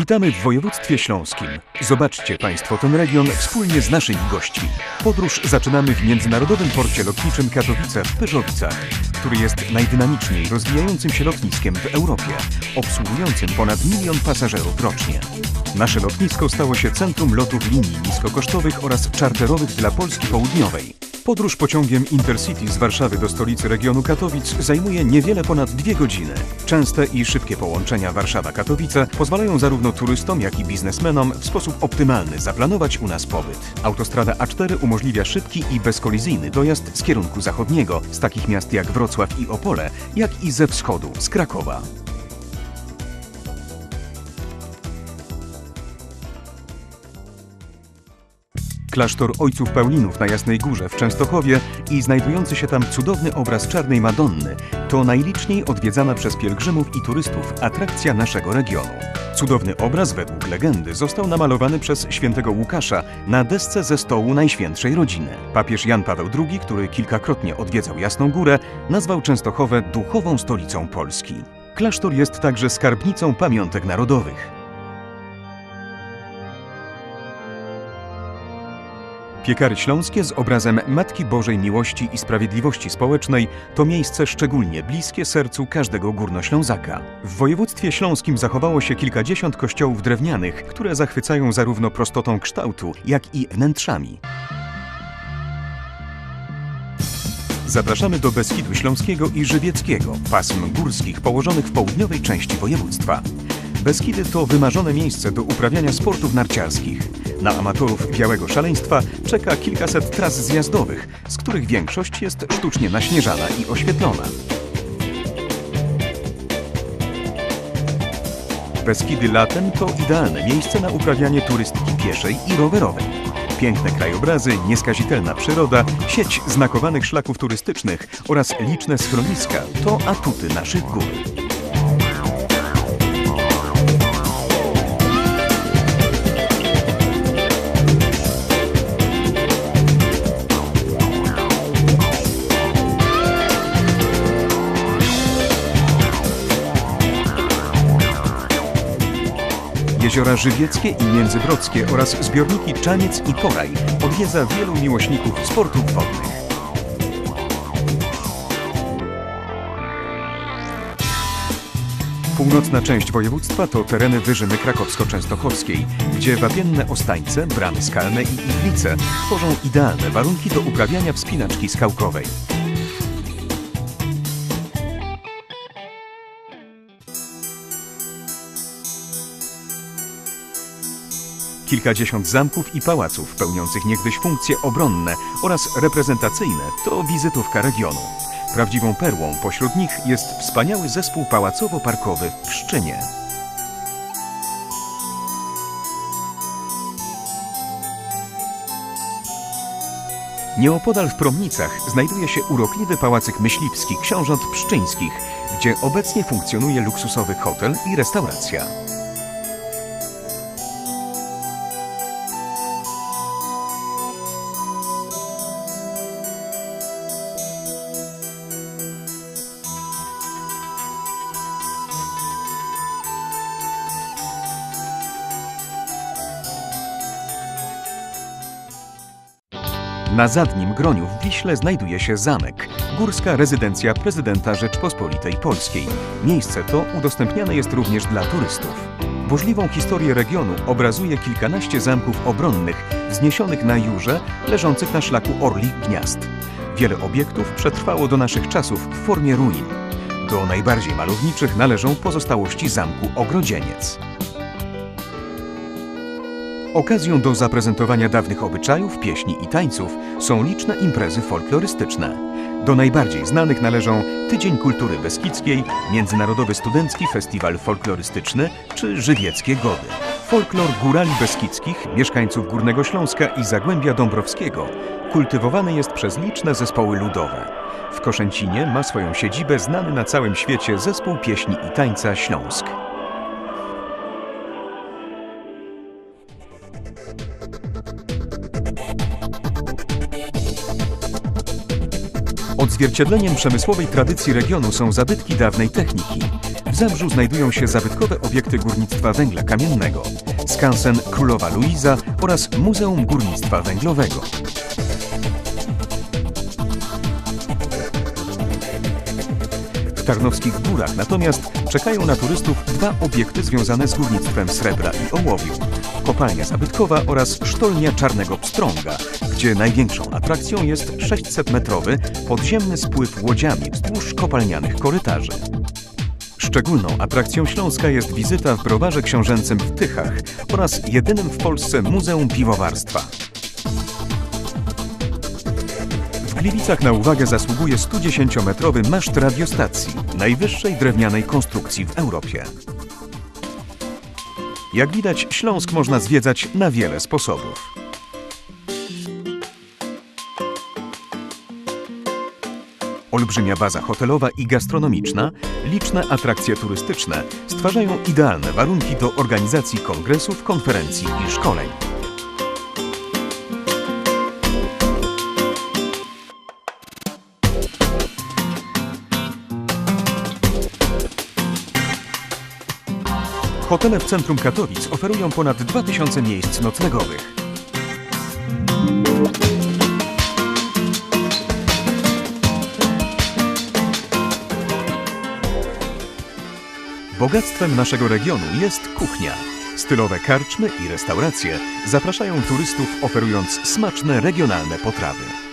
Witamy w województwie śląskim. Zobaczcie Państwo ten region wspólnie z naszymi gośćmi. Podróż zaczynamy w Międzynarodowym Porcie Lotniczym Katowice w Pyrzowicach, który jest najdynamiczniej rozwijającym się lotniskiem w Europie, obsługującym ponad milion pasażerów rocznie. Nasze lotnisko stało się centrum lotów linii niskokosztowych oraz czarterowych dla Polski Południowej. Podróż pociągiem Intercity z Warszawy do stolicy regionu Katowic zajmuje niewiele ponad dwie godziny. Częste i szybkie połączenia Warszawa-Katowice pozwalają zarówno turystom, jak i biznesmenom w sposób optymalny zaplanować u nas pobyt. Autostrada A4 umożliwia szybki i bezkolizyjny dojazd z kierunku zachodniego, z takich miast jak Wrocław i Opole, jak i ze wschodu, z Krakowa. Klasztor Ojców Paulinów na Jasnej Górze w Częstochowie i znajdujący się tam cudowny obraz Czarnej Madonny to najliczniej odwiedzana przez pielgrzymów i turystów atrakcja naszego regionu. Cudowny obraz według legendy został namalowany przez świętego Łukasza na desce ze stołu Najświętszej Rodziny. Papież Jan Paweł II, który kilkakrotnie odwiedzał Jasną Górę, nazwał Częstochowę duchową stolicą Polski. Klasztor jest także skarbnicą pamiątek narodowych. Piekary Śląskie z obrazem Matki Bożej Miłości i Sprawiedliwości Społecznej to miejsce szczególnie bliskie sercu każdego górnoślązaka. W województwie śląskim zachowało się kilkadziesiąt kościołów drewnianych, które zachwycają zarówno prostotą kształtu, jak i wnętrzami. Zapraszamy do Beskidu Śląskiego i Żywieckiego, pasm górskich położonych w południowej części województwa. Beskidy to wymarzone miejsce do uprawiania sportów narciarskich. Na amatorów białego szaleństwa czeka kilkaset tras zjazdowych, z których większość jest sztucznie naśnieżana i oświetlona. Beskidy latem to idealne miejsce na uprawianie turystyki pieszej i rowerowej. Piękne krajobrazy, nieskazitelna przyroda, sieć znakowanych szlaków turystycznych oraz liczne schroniska to atuty naszych gór. Jeziora Żywieckie i Międzybrodzkie oraz zbiorniki Czaniec i Koraj odwiedza wielu miłośników sportów wodnych. Północna część województwa to tereny Wyżyny Krakowsko-Częstochowskiej, gdzie wapienne ostańce, bramy skalne i iglice tworzą idealne warunki do uprawiania wspinaczki skałkowej. Kilkadziesiąt zamków i pałaców pełniących niegdyś funkcje obronne oraz reprezentacyjne to wizytówka regionu. Prawdziwą perłą pośród nich jest wspaniały zespół pałacowo-parkowy w Pszczynie. Nieopodal w Promnicach znajduje się urokliwy pałacyk myśliwski książąt pszczyńskich, gdzie obecnie funkcjonuje luksusowy hotel i restauracja. Na zadnim Groniu w Wiśle znajduje się zamek, górska rezydencja prezydenta Rzeczpospolitej Polskiej. Miejsce to udostępniane jest również dla turystów. Burzliwą historię regionu obrazuje kilkanaście zamków obronnych wzniesionych na Jurze, leżących na szlaku Orlich Gniazd. Wiele obiektów przetrwało do naszych czasów w formie ruin. Do najbardziej malowniczych należą pozostałości zamku Ogrodzieniec. Okazją do zaprezentowania dawnych obyczajów, pieśni i tańców są liczne imprezy folklorystyczne. Do najbardziej znanych należą Tydzień Kultury Beskidzkiej, Międzynarodowy Studencki Festiwal Folklorystyczny czy Żywieckie Gody. Folklor górali beskidzkich, mieszkańców Górnego Śląska i Zagłębia Dąbrowskiego kultywowany jest przez liczne zespoły ludowe. W Koszęcinie ma swoją siedzibę znany na całym świecie zespół pieśni i tańca Śląsk. Odzwierciedleniem przemysłowej tradycji regionu są zabytki dawnej techniki. W Zabrzu znajdują się zabytkowe obiekty górnictwa węgla kamiennego, skansen Królowa Luiza oraz Muzeum Górnictwa Węglowego. W Tarnowskich Górach natomiast czekają na turystów dwa obiekty związane z górnictwem srebra i ołowiu. Kopalnia zabytkowa oraz sztolnia Czarnego Pstrąga, gdzie największą atrakcją jest 600-metrowy podziemny spływ łodziami wzdłuż kopalnianych korytarzy. Szczególną atrakcją Śląska jest wizyta w browarze książęcym w Tychach oraz jedynym w Polsce Muzeum Piwowarstwa. W Gliwicach na uwagę zasługuje 110-metrowy maszt radiostacji, najwyższej drewnianej konstrukcji w Europie. Jak widać, Śląsk można zwiedzać na wiele sposobów. Olbrzymia baza hotelowa i gastronomiczna, liczne atrakcje turystyczne stwarzają idealne warunki do organizacji kongresów, konferencji i szkoleń. Hotele w centrum Katowic oferują ponad 2000 miejsc noclegowych. Bogactwem naszego regionu jest kuchnia. Stylowe karczmy i restauracje zapraszają turystów oferując smaczne regionalne potrawy.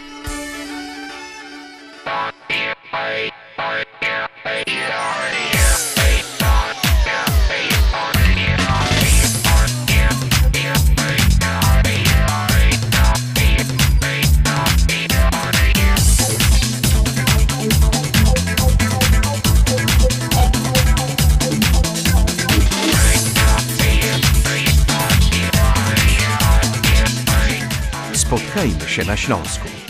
Spotkajmy się na Śląsku.